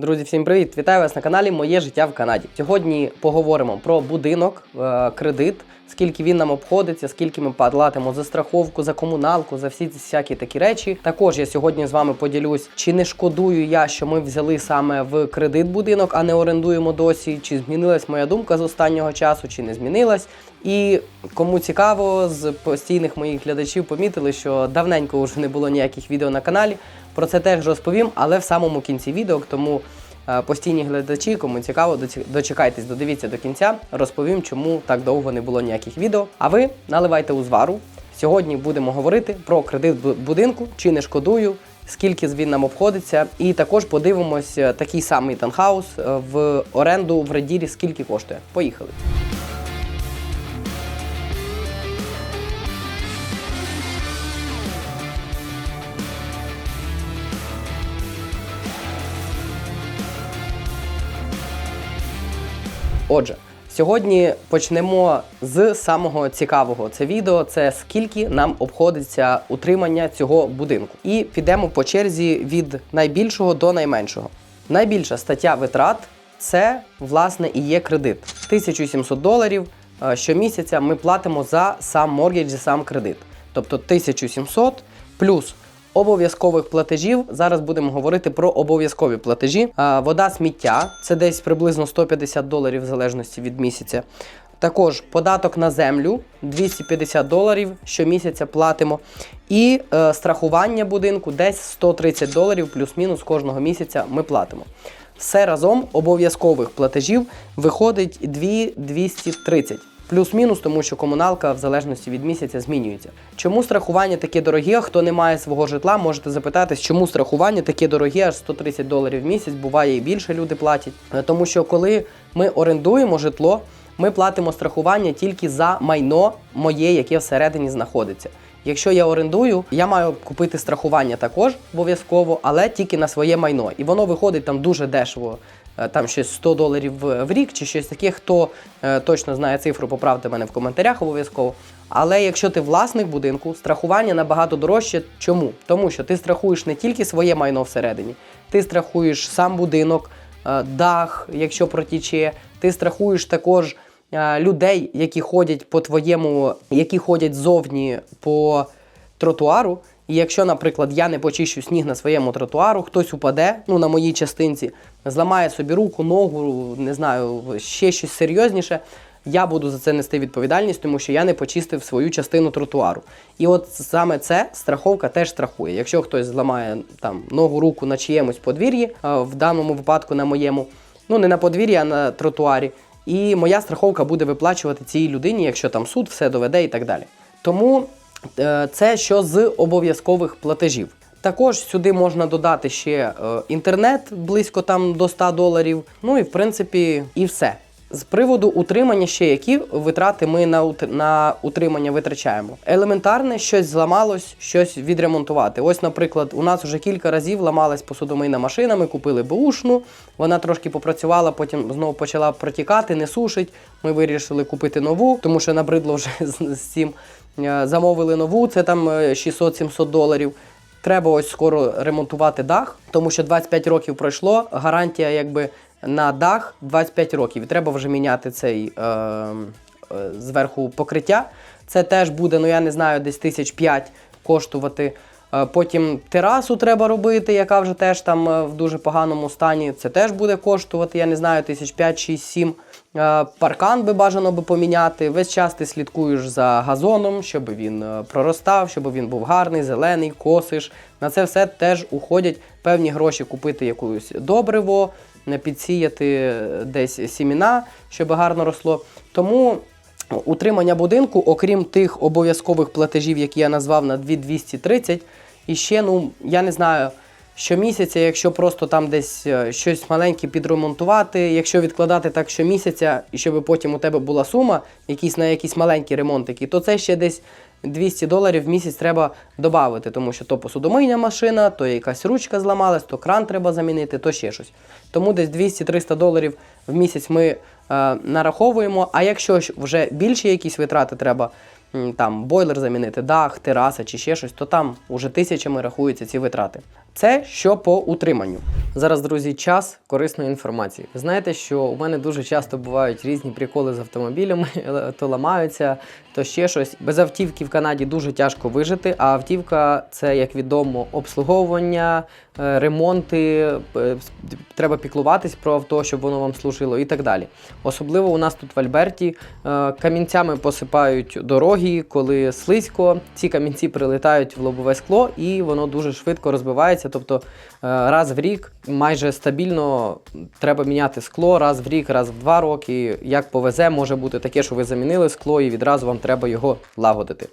Друзі, всім привіт! Вітаю вас на каналі Моє життя в Канаді. Сьогодні поговоримо про будинок, е, кредит, скільки він нам обходиться, скільки ми платимо за страховку, за комуналку, за всі ці всякі такі речі. Також я сьогодні з вами поділюсь, чи не шкодую я, що ми взяли саме в кредит будинок, а не орендуємо досі. Чи змінилась моя думка з останнього часу, чи не змінилась. І кому цікаво, з постійних моїх глядачів помітили, що давненько вже не було ніяких відео на каналі. Про це теж розповім, але в самому кінці відео. Тому е, постійні глядачі, кому цікаво, дочекайтесь, додивіться до кінця. Розповім, чому так довго не було ніяких відео. А ви наливайте узвару. Сьогодні будемо говорити про кредит будинку, чи не шкодую, скільки він нам обходиться, і також подивимось е, такий самий танхаус е, в оренду в Редірі, скільки коштує. Поїхали. Отже, сьогодні почнемо з самого цікавого. Це відео це скільки нам обходиться утримання цього будинку. І підемо по черзі від найбільшого до найменшого. Найбільша стаття витрат це власне і є кредит. 1700 доларів е, щомісяця ми платимо за сам моргідж, за сам кредит. Тобто 1700 плюс обов'язкових платежів. Зараз будемо говорити про обов'язкові платежі. Вода сміття це десь приблизно 150 доларів в залежності від місяця. Також податок на землю 250 доларів щомісяця платимо. І е, страхування будинку десь 130 доларів плюс-мінус кожного місяця ми платимо. Все разом обов'язкових платежів виходить 2230. Плюс-мінус, тому що комуналка в залежності від місяця змінюється. Чому страхування таке дороге? Хто не має свого житла, можете запитатись, чому страхування таке дороге, аж 130 доларів в місяць, буває і більше люди платять. Е, Тому що коли ми орендуємо житло, ми платимо страхування тільки за майно моє, яке всередині знаходиться. Якщо я орендую, я маю купити страхування також обов'язково, але тільки на своє майно. І воно виходить там дуже дешево. Е, Там щось 100 доларів в рік чи щось таке. Хто е, точно знає цифру, поправте мене в коментарях обов'язково. Але якщо ти власник будинку, страхування набагато дорожче. Чому? Тому що ти страхуєш не тільки своє майно всередині, ти страхуєш сам будинок, е, дах, якщо протіче, ти страхуєш також людей, які ходять по твоєму, які ходять зовні по тротуару. І якщо, наприклад, я не почищу сніг на своєму тротуару, хтось упаде, ну на моїй частинці, зламає собі руку, ногу, не знаю, ще щось серйозніше. Я буду за це нести відповідальність, тому що я не почистив свою частину тротуару. І от саме це страховка теж страхує. Якщо хтось зламає там ногу, руку на чиємусь подвір'ї, в даному випадку на моєму, ну не на подвір'ї, а на тротуарі. І моя страховка буде виплачувати цій людині, якщо там суд все доведе і так далі. Тому е, це що з обов'язкових платежів. Також сюди можна додати ще е, інтернет близько там до 100 доларів. Ну і в принципі і все. З приводу утримання ще які витрати ми на, на утримання витрачаємо. Елементарне, щось зламалось, щось відремонтувати. Ось, наприклад, у нас вже кілька разів ламалась посудомийна машина, ми купили бушну, вона трошки попрацювала, потім знову почала протікати, не сушить. Ми вирішили купити нову, тому що набридло вже з, цим. Е, Замовили нову, це там е, 600-700 доларів. Треба ось скоро ремонтувати дах, тому що 25 років пройшло. Гарантія якби на дах 25 років. Треба вже міняти цей е, е, зверху покриття. Це теж буде, ну я не знаю, десь тисяч п'ять коштувати. Е, Потім терасу треба робити, яка вже теж там е, в дуже поганому стані. Це теж буде коштувати, я не знаю, тисяч п'ять, шість, сім. Е, Паркан би бажано би поміняти. Весь час ти слідкуєш за газоном, щоб він е, проростав, щоб він був гарний, зелений, косиш. На це все теж уходять певні гроші купити якусь добриво, підсіяти десь сіміна, щоб гарно росло. Тому утримання будинку, окрім тих обов'язкових платежів, які я назвав на 2230, і ще, ну, я не знаю, щомісяця, якщо просто там десь е, щось маленьке підремонтувати, якщо відкладати так щомісяця, і щоб потім у тебе була сума, якісь на якісь маленькі ремонтики, то це ще десь 200 доларів в місяць треба додати, тому що то посудомийня машина, то якась ручка зламалась, то кран треба замінити, то ще щось. Тому десь 200-300 доларів в місяць ми е, нараховуємо. А якщо вже більші якісь витрати треба, там бойлер замінити, дах, тераса чи ще щось, то там уже тисячами рахуються ці витрати. Це що по утриманню. Зараз, друзі, час корисної інформації. Ви знаєте, що у мене дуже часто бувають різні приколи з автомобілями, то ламаються, то ще щось. Без автівки в Канаді дуже тяжко вижити, а автівка це, як відомо, обслуговування, е, ремонти. е, Треба піклуватись про авто, щоб воно вам служило і так далі. Особливо у нас тут в Альберті е, камінцями посипають дороги, коли слизько. Ці камінці прилітають в лобове скло і воно дуже швидко розбивається. Тобто е, раз в рік майже стабільно треба міняти скло, раз в рік, раз в два роки. Як повезе, може бути таке, що ви замінили скло і відразу вам треба його лагодити.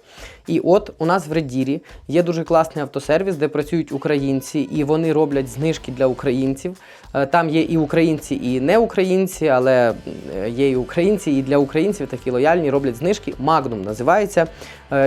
І от у нас в Редірі є дуже класний автосервіс, де працюють українці, і вони роблять знижки для українців. Е, Там є і українці, і не українці, але е, є і українці, і для українців такі лояльні роблять знижки. Magnum називається.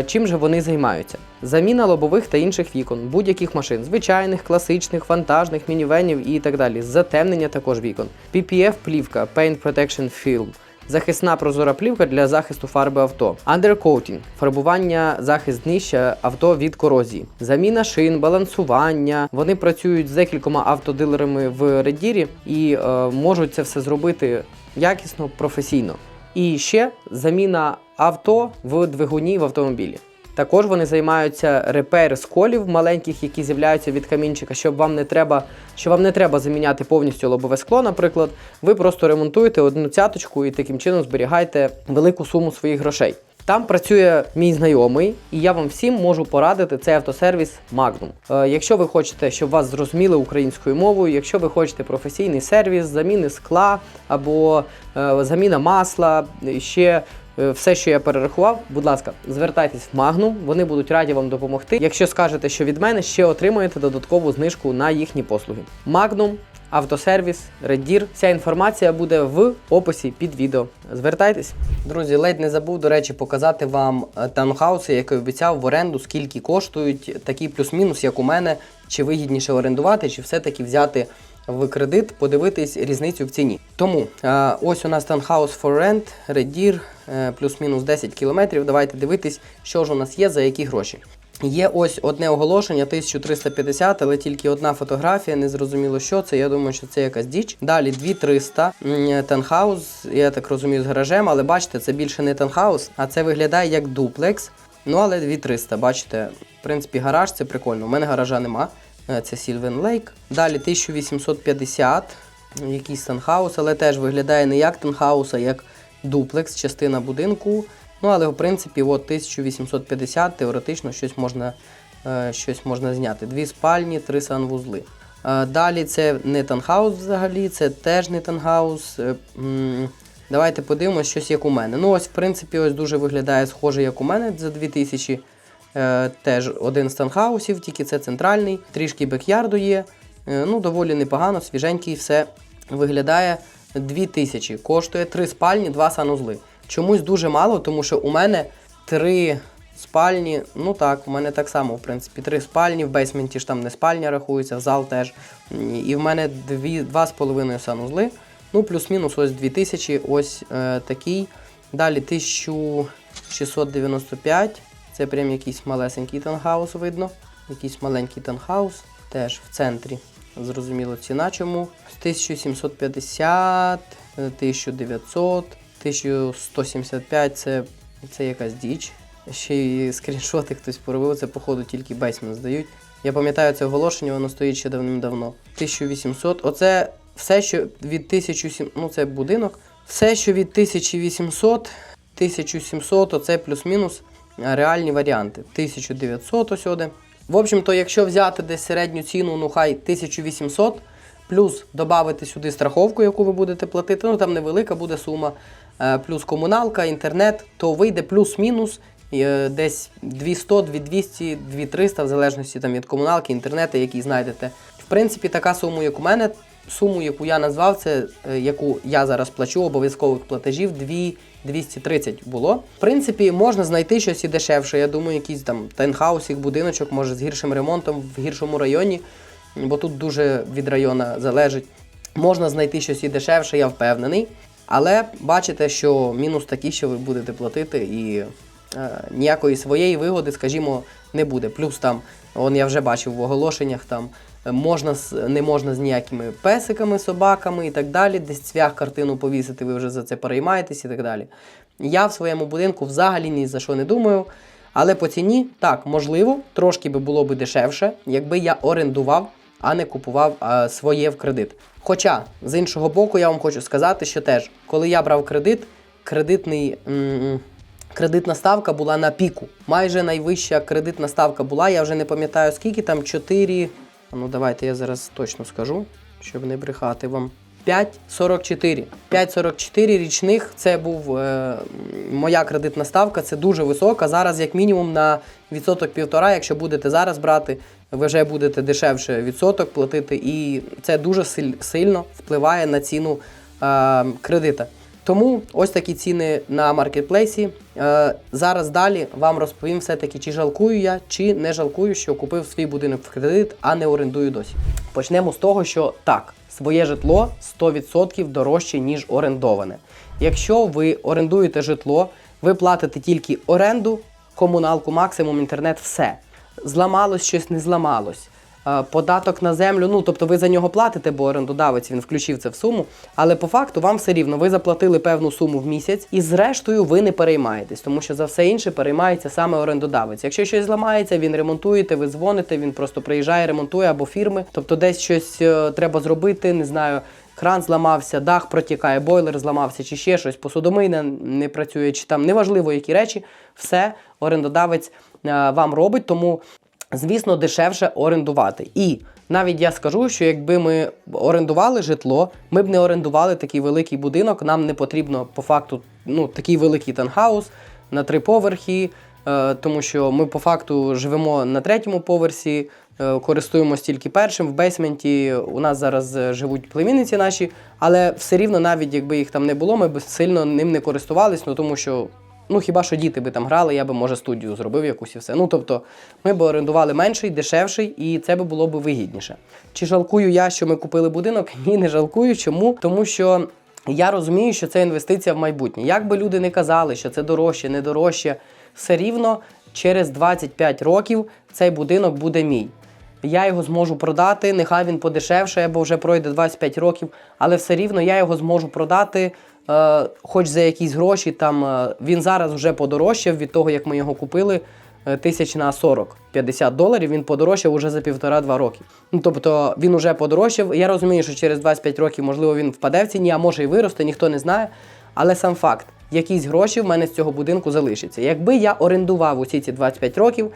Чим же вони займаються? Заміна лобових та інших вікон, будь-яких машин, звичайних, класичних, вантажних, мінівенів і так далі. Затемнення також вікон. PPF плівка, Paint Protection Film. Захисна прозора плівка для захисту фарби авто. Undercoating – фарбування, захист днища авто від корозії. Заміна шин, балансування. Вони працюють з декількома автодилерами в Редірі і е, можуть це все зробити якісно, професійно. І ще заміна авто в двигуні в автомобілі. Також вони займаються репер сколів маленьких, які з'являються від камінчика, щоб вам не треба, що вам не треба заміняти повністю лобове скло, наприклад. Ви просто ремонтуєте одну цяточку і таким чином зберігаєте велику суму своїх грошей. Там працює мій знайомий, і я вам всім можу порадити цей автосервіс Magnum. Е, якщо ви хочете, щоб вас зрозуміли українською мовою, якщо ви хочете професійний сервіс, заміни скла або е, заміна масла, ще все, що я перерахував, будь ласка, звертайтесь в Magnum, вони будуть раді вам допомогти. Якщо скажете, що від мене ще отримаєте додаткову знижку на їхні послуги. Magnum, автосервіс, Редір. Вся інформація буде в описі під відео. Звертайтесь. Друзі, ледь не забув, до речі, показати вам е, таунхауси, які обіцяв в оренду, скільки коштують, такий плюс-мінус, як у мене, чи вигідніше орендувати, чи все-таки взяти в кредит, подивитись різницю в ціні. Тому е, ось у нас таунхаус for rent, Редір, е, плюс-мінус 10 кілометрів. Давайте дивитись, що ж у нас є, за які гроші. Є ось одне оголошення 1350, але тільки одна фотографія, не зрозуміло, що це. Я думаю, що це якась діч. Далі 2300 м, танхаус, я так розумію, з гаражем, але бачите, це більше не танхаус, а це виглядає як дуплекс. Ну, але 2300, бачите, в принципі, гараж це прикольно. У мене гаража нема. Е, Це Sylvan Lake. Далі 1850, якийсь танхаус, але теж виглядає не як танхаус, а як дуплекс, частина будинку. Ну, але в принципі, от 1850 теоретично щось можна, е, щось можна зняти. Дві спальні, три санвузли. Е, далі це не танхаус взагалі, це теж не танхаус. Давайте подивимось, щось як у мене. Ну, ось, в принципі, ось дуже виглядає схоже, як у мене за 2000. Е, теж один з танхаусів, тільки це центральний, трішки бекярду є. Е, ну, доволі непогано, свіженький, все виглядає 2000. Коштує 3 спальні, 2 санузли. Чомусь дуже мало, тому що у мене 3 спальні. Ну так, у мене так само, в принципі, 3 спальні, в бейсменті ж там не спальня рахується, зал теж. І в мене 2,5 санузли. Ну, плюс-мінус ось 2000, ось е, такий. Далі 1695. Це прям якийсь малесенький танхаус видно. Якийсь маленький танхаус, теж в центрі. Зрозуміло, ціна чому. З 1750, е, 1900, 1175 це, це якась діч. Ще й скріншоти хтось поробив, це, походу, тільки бейсмен здають. Я пам'ятаю це оголошення, воно стоїть ще давним-давно. 1800. Оце все, що від 1700, ну це будинок. Все, що від 1800, 1700, оце плюс-мінус реальні варіанти. 1900 ось. В общем-то, якщо взяти десь середню ціну, ну хай 1800, плюс додати сюди страховку, яку ви будете платити, ну там невелика буде сума, е, плюс комуналка, інтернет, то вийде плюс-мінус е, десь 200, 2200, 2300, в залежності там від комуналки, інтернету, який знайдете. В принципі, така сума, як у мене, суму, яку я назвав, це е, яку я зараз плачу обов'язкових платежів 2 230 було. В принципі, можна знайти щось і дешевше. Я думаю, якийсь там тайнхаусик, будиночок, може з гіршим ремонтом в гіршому районі, бо тут дуже від району залежить. Можна знайти щось і дешевше, я впевнений. Але бачите, що мінус такий, що ви будете платити, і е, ніякої своєї вигоди, скажімо, не буде. Плюс там, он я вже бачив в оголошеннях, там можна з- не можна з ніякими песиками, собаками і так далі. Десь цвях картину повісити, ви вже за це переймаєтесь і так далі. Я в своєму будинку взагалі ні за що не думаю. Але по ціні так, можливо, трошки би було би дешевше, якби я орендував, а не купував а, своє в кредит. Хоча, з іншого боку, я вам хочу сказати, що теж, коли я брав кредит, кредитний. м, Кредитна ставка була на піку. Майже найвища кредитна ставка була. Я вже не пам'ятаю скільки там 4. Ну давайте я зараз точно скажу, щоб не брехати вам. 5,44. 5,44 річних це був е, моя кредитна ставка. Це дуже висока. Зараз, як мінімум, на відсоток півтора. Якщо будете зараз брати, ви вже будете дешевше відсоток платити, і це дуже сильно впливає на ціну е, кредита. Тому ось такі ціни на маркетплейсі. Е, зараз далі вам розповім все-таки, чи жалкую я, чи не жалкую, що купив свій будинок в кредит, а не орендую досі. Почнемо з того, що так, своє житло 100% дорожче, ніж орендоване. Якщо ви орендуєте житло, ви платите тільки оренду, комуналку, максимум, інтернет, все. Зламалось щось, не зламалось. Е, Податок на землю, ну тобто ви за нього платите, бо орендодавець він включив це в суму. Але по факту вам все рівно ви заплатили певну суму в місяць, і зрештою ви не переймаєтесь, тому що за все інше переймається саме орендодавець. Якщо щось зламається, він ремонтуєте, ви дзвоните, він просто приїжджає, ремонтує або фірми. Тобто, десь щось е, треба зробити, не знаю. Кран зламався, дах протікає, бойлер зламався, чи ще щось, посудомийна не працює, чи там неважливо які речі, все орендодавець е, вам робить. Тому звісно, дешевше орендувати. І навіть я скажу, що якби ми орендували житло, ми б не орендували такий великий будинок. Нам не потрібно по факту ну, такий великий танхаус на три поверхи, е, тому що ми по факту живемо на третьому поверсі. е, Користуємось тільки першим в бейсменті. У нас зараз е, живуть племінниці наші, але все рівно, навіть якби їх там не було, ми б сильно ним не користувались, ну тому що Ну, хіба що діти би там грали, я би, може, студію зробив якусь і все. Ну, тобто, ми б орендували менший, дешевший, і це би було б вигідніше. Чи жалкую я, що ми купили будинок? Ні, не жалкую. Чому? Тому що я розумію, що це інвестиція в майбутнє. Як би люди не казали, що це дорожче, не дорожче, все рівно через 25 років цей будинок буде мій. Я його зможу продати, нехай він подешевше, бо вже пройде 25 років, але все рівно я його зможу продати, хоч за якісь гроші. Там е, він зараз вже подорожчав від того, як ми його купили. е, Тисяч на 40-50 доларів він подорожчав уже за півтора-два роки. Ну тобто він уже подорожчав. Я розумію, що через 25 років, можливо, він впаде в ціні, а може і виросте, ніхто не знає. Але сам факт, якісь гроші в мене з цього будинку залишаться. Якби я орендував усі ці 25 років,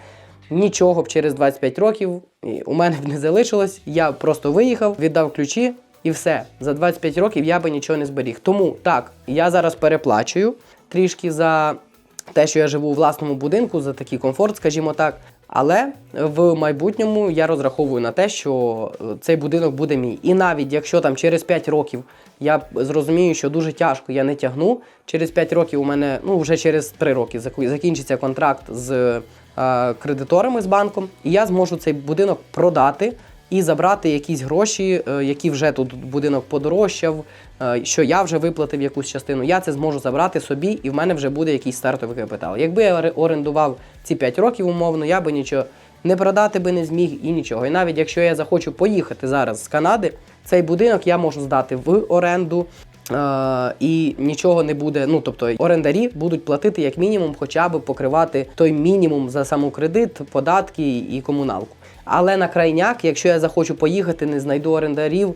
нічого б через 25 років у мене б не залишилось. Я просто виїхав, віддав ключі і все. За 25 років я би нічого не зберіг. Тому так, я зараз переплачую трішки за те, що я живу у власному будинку, за такий комфорт, скажімо так. Але в майбутньому я розраховую на те, що е, цей будинок буде мій. І навіть якщо там через 5 років я зрозумію, що дуже тяжко я не тягну, через 5 років у мене, ну вже через 3 роки закінчиться контракт з е, кредиторами з банком, і я зможу цей будинок продати і забрати якісь гроші, е, які вже тут будинок подорожчав, е, що я вже виплатив якусь частину. Я це зможу забрати собі, і в мене вже буде якийсь стартовий капітал. Якби я орендував ці 5 років умовно, я би нічого не продати би не зміг і нічого. І навіть якщо я захочу поїхати зараз з Канади, цей будинок я можу здати в оренду. Е, і нічого не буде. Ну тобто орендарі будуть платити як мінімум, хоча б покривати той мінімум за саму кредит, податки і комуналку. Але на крайняк, якщо я захочу поїхати, не знайду орендарів.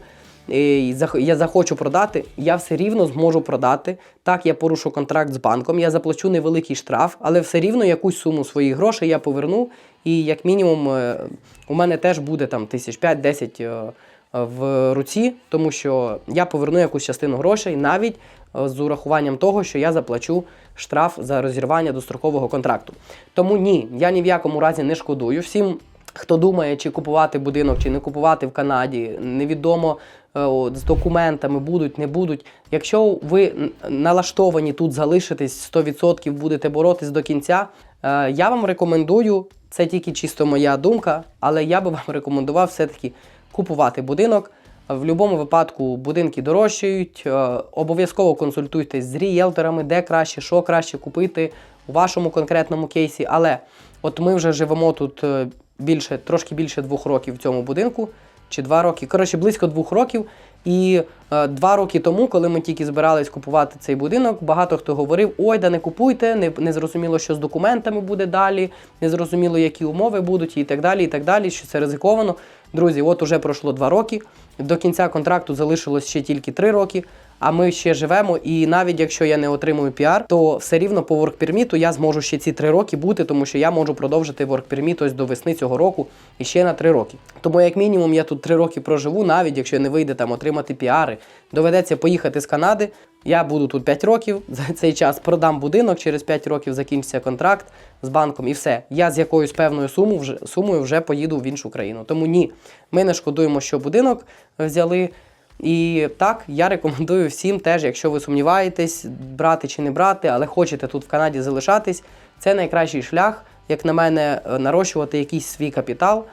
і Я захочу продати, я все рівно зможу продати. Так, я порушу контракт з банком, я заплачу невеликий штраф, але все рівно якусь суму своїх грошей я поверну. І як мінімум е, у мене теж буде там тисяч 5-10 е, в руці, тому що я поверну якусь частину грошей навіть е, з урахуванням того, що я заплачу штраф за розірвання дострокового контракту. Тому ні, я ні в якому разі не шкодую. Всім, хто думає, чи купувати будинок, чи не купувати в Канаді, невідомо е, з документами будуть, не будуть. Якщо ви налаштовані тут залишитись 100%, будете боротись до кінця, е, я вам рекомендую. Це тільки чисто моя думка, але я би вам рекомендував все-таки купувати будинок. В будь-якому випадку будинки дорожчають. е, Обов'язково консультуйтесь з рієлторами, де краще, що краще купити у вашому конкретному кейсі. Але от ми вже живемо тут е, більше, трошки більше двох років в цьому будинку. чи два роки. Коротше, близько двох років. І е, два роки тому, коли ми тільки збирались купувати цей будинок, багато хто говорив: ой, да не купуйте, не, не зрозуміло, що з документами буде далі, не зрозуміло, які умови будуть, і так далі, і так далі, що це ризиковано. Друзі, от уже пройшло два роки. До кінця контракту залишилось ще тільки три роки. А ми ще живемо, і навіть якщо я не отримую піар, то все рівно по воркперміту я зможу ще ці три роки бути, тому що я можу продовжити воркперміт ось до весни цього року і ще на три роки. Тому як мінімум я тут три роки проживу, навіть якщо не вийде там отримати піари, доведеться поїхати з Канади. Я буду тут 5 років. За цей час продам будинок, через 5 років закінчиться контракт з банком і все. Я з якоюсь певною сумою вже, сумою вже поїду в іншу країну. Тому ні, ми не шкодуємо, що будинок взяли. І так, я рекомендую всім теж, якщо ви сумніваєтесь, брати чи не брати, але хочете тут в Канаді залишатись, це найкращий шлях, як на мене, е, нарощувати якийсь свій капітал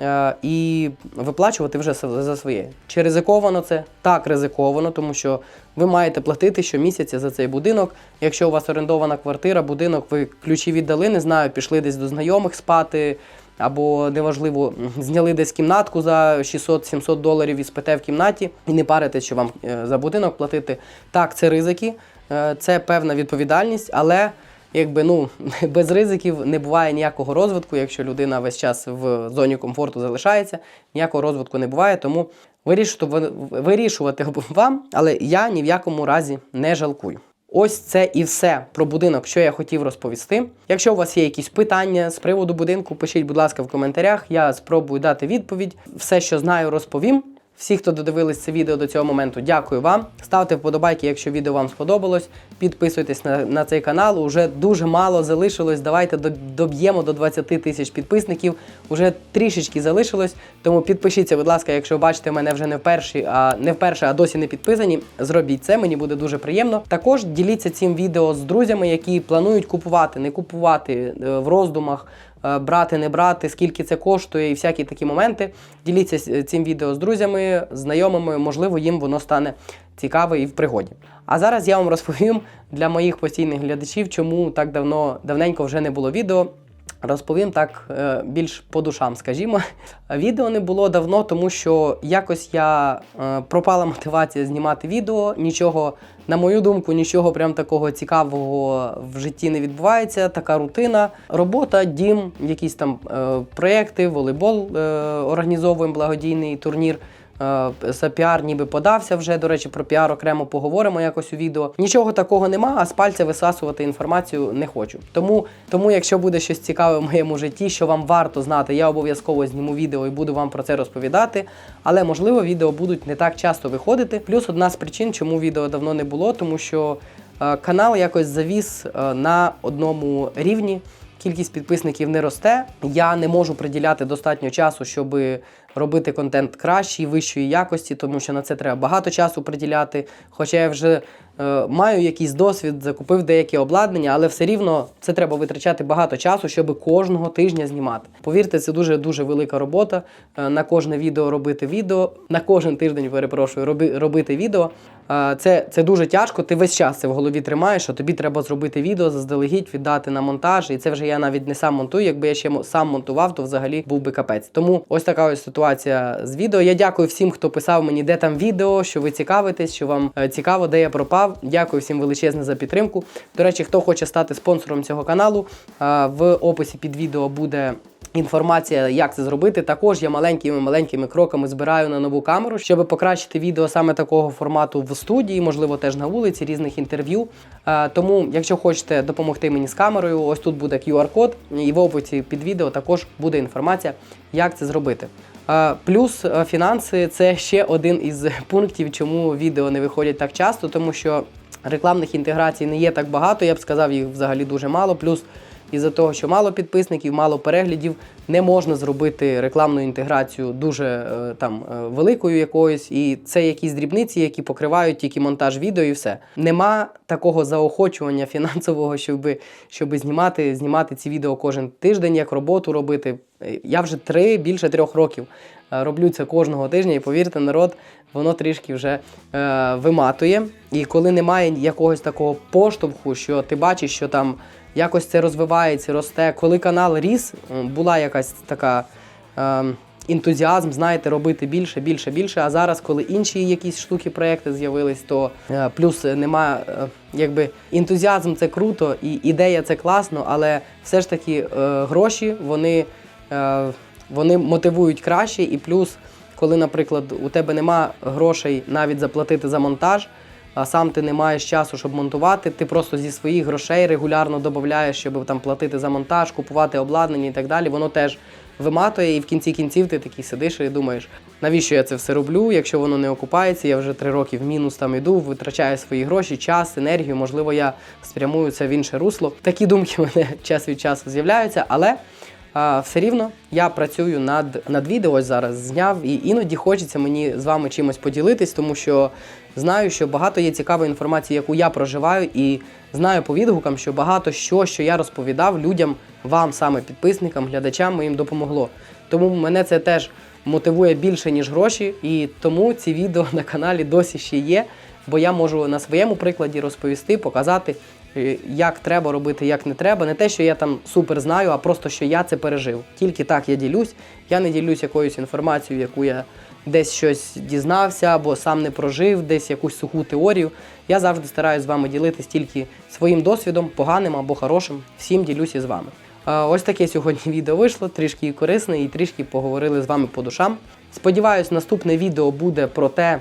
е, і виплачувати вже за своє. Чи ризиковано це? Так, ризиковано, тому що ви маєте платити щомісяця за цей будинок. Якщо у вас орендована квартира, будинок, ви ключі віддали, не знаю, пішли десь до знайомих спати. Або неважливо, зняли десь кімнатку за 600-700 доларів і спите в кімнаті, і не парите, що вам е, за будинок платити. Так, це ризики, е, це певна відповідальність, але якби ну без ризиків не буває ніякого розвитку. Якщо людина весь час в зоні комфорту залишається, ніякого розвитку не буває. Тому вирішувати, вам, але я ні в якому разі не жалкую. Ось це і все про будинок, що я хотів розповісти. Якщо у вас є якісь питання з приводу будинку, пишіть, будь ласка, в коментарях. Я спробую дати відповідь. Все, що знаю, розповім. Всі, хто додивились це відео до цього моменту, дякую вам. Ставте вподобайки, якщо відео вам сподобалось. Підписуйтесь на, на цей канал. Уже дуже мало залишилось. Давайте доб'ємо до 20 тисяч підписників. Уже трішечки залишилось. Тому підпишіться, будь ласка, якщо бачите мене вже не вперше, а не вперше, а досі не підписані. Зробіть це, мені буде дуже приємно. Також діліться цим відео з друзями, які планують купувати, не купувати е, в роздумах. Е, брати, не брати, скільки це коштує і всякі такі моменти. Діліться цим відео з друзями, знайомими, можливо, їм воно стане цікаве і в пригоді. А зараз я вам розповім для моїх постійних глядачів, чому так давно давненько вже не було відео. Розповім так е, більш по душам, скажімо. Відео не було давно, тому що якось я е, пропала мотивація знімати відео. Нічого, на мою думку, нічого прям такого цікавого в житті не відбувається. Така рутина, робота, дім, якісь там е, проєкти, волейбол організовуємо благодійний турнір. Е, за піар ніби подався вже. До речі, про піар окремо поговоримо якось у відео. Нічого такого нема, а з пальця висасувати інформацію не хочу. Тому, тому, якщо буде щось цікаве в моєму житті, що вам варто знати, я обов'язково зніму відео і буду вам про це розповідати. Але можливо, відео будуть не так часто виходити. Плюс одна з причин, чому відео давно не було, тому що е, канал якось завіс е, на одному рівні. Кількість підписників не росте. Я не можу приділяти достатньо часу, щоб робити контент кращий, вищої якості, тому що на це треба багато часу приділяти. Хоча я вже е, маю якийсь досвід, закупив деякі обладнання, але все рівно це треба витрачати багато часу, щоб кожного тижня знімати. Повірте, це дуже дуже велика робота. Е, на кожне відео робити відео, на кожен тиждень перепрошую, роби, робити відео. Е, це це дуже тяжко. Ти весь час це в голові тримаєш, що тобі треба зробити відео, заздалегідь віддати на монтаж. І це вже я навіть не сам монтую. Якби я ще сам монтував, то взагалі був би капець. Тому ось така ось ситуація з відео. Я дякую всім, хто писав мені, де там відео, що ви цікавитесь, що вам е, цікаво, де я пропав. Дякую всім величезне за підтримку. До речі, хто хоче стати спонсором цього каналу, е, в описі під відео буде. Інформація, як це зробити, також я маленькими-маленькими кроками збираю на нову камеру, щоб покращити відео саме такого формату в студії, можливо, теж на вулиці, різних інтерв'ю. Е, тому, якщо хочете допомогти мені з камерою, ось тут буде QR-код, і в описі під відео також буде інформація, як це зробити. Плюс е, фінанси це ще один із пунктів, чому відео не виходять так часто, тому що рекламних інтеграцій не є так багато, я б сказав, їх взагалі дуже мало. Плюс із-за того, що мало підписників, мало переглядів, не можна зробити рекламну інтеграцію дуже е, там е, великою якоюсь, і це якісь дрібниці, які покривають тільки монтаж відео, і все. Нема такого заохочування фінансового, щоб щоб знімати знімати ці відео кожен тиждень, як роботу робити. Е, я вже три більше трьох років роблю це кожного тижня, і повірте, народ, воно трішки вже е, виматує. І коли немає якогось такого поштовху, що ти бачиш, що там якось це розвивається, росте. Коли канал ріс, була якась така е, ентузіазм, знаєте, робити більше, більше, більше. А зараз, коли інші якісь штуки, проекти з'явились, то е, плюс нема е, якби ентузіазм це круто, і ідея це класно, але все ж таки е, гроші вони, е, вони мотивують краще, і плюс, коли, наприклад, у тебе нема грошей навіть заплатити за монтаж. А сам ти не маєш часу, щоб монтувати. Ти просто зі своїх грошей регулярно додаєш, щоб там платити за монтаж, купувати обладнання і так далі. Воно теж виматує, і в кінці кінців ти такий сидиш і думаєш, навіщо я це все роблю, якщо воно не окупається, я вже три роки в мінус там іду, витрачаю свої гроші, час, енергію. Можливо, я спрямую це в інше русло. Такі думки мене час від часу з'являються, але. Все рівно я працюю над, над відео ось зараз зняв, і іноді хочеться мені з вами чимось поділитись, тому що знаю, що багато є цікавої інформації, яку я проживаю, і знаю по відгукам, що багато що, що я розповідав людям, вам саме підписникам, глядачам моїм допомогло. Тому мене це теж мотивує більше, ніж гроші, і тому ці відео на каналі досі ще є, бо я можу на своєму прикладі розповісти, показати, як треба робити, як не треба. Не те, що я там супер знаю, а просто що я це пережив. Тільки так я ділюсь. Я не ділюсь якоюсь інформацією, яку я десь щось дізнався або сам не прожив, десь якусь суху теорію. Я завжди стараюся з вами ділитись тільки своїм досвідом, поганим або хорошим. Всім ділюся з вами. Ось таке сьогодні відео вийшло, трішки корисне і трішки поговорили з вами по душам. Сподіваюсь, наступне відео буде про те,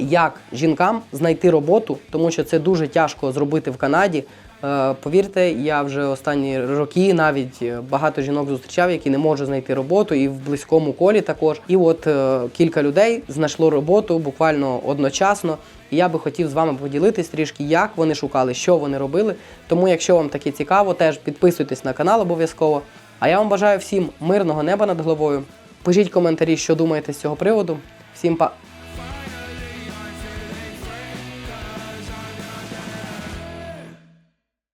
як жінкам знайти роботу, тому що це дуже тяжко зробити в Канаді. Е, Повірте, я вже останні роки навіть е, багато жінок зустрічав, які не можуть знайти роботу, і в близькому колі також. І от е, кілька людей знайшло роботу буквально одночасно. І я би хотів з вами поділитись трішки, як вони шукали, що вони робили. Тому, якщо вам таке цікаво, теж підписуйтесь на канал обов'язково. А я вам бажаю всім мирного неба над головою. Пишіть коментарі, що думаєте з цього приводу. Всім па.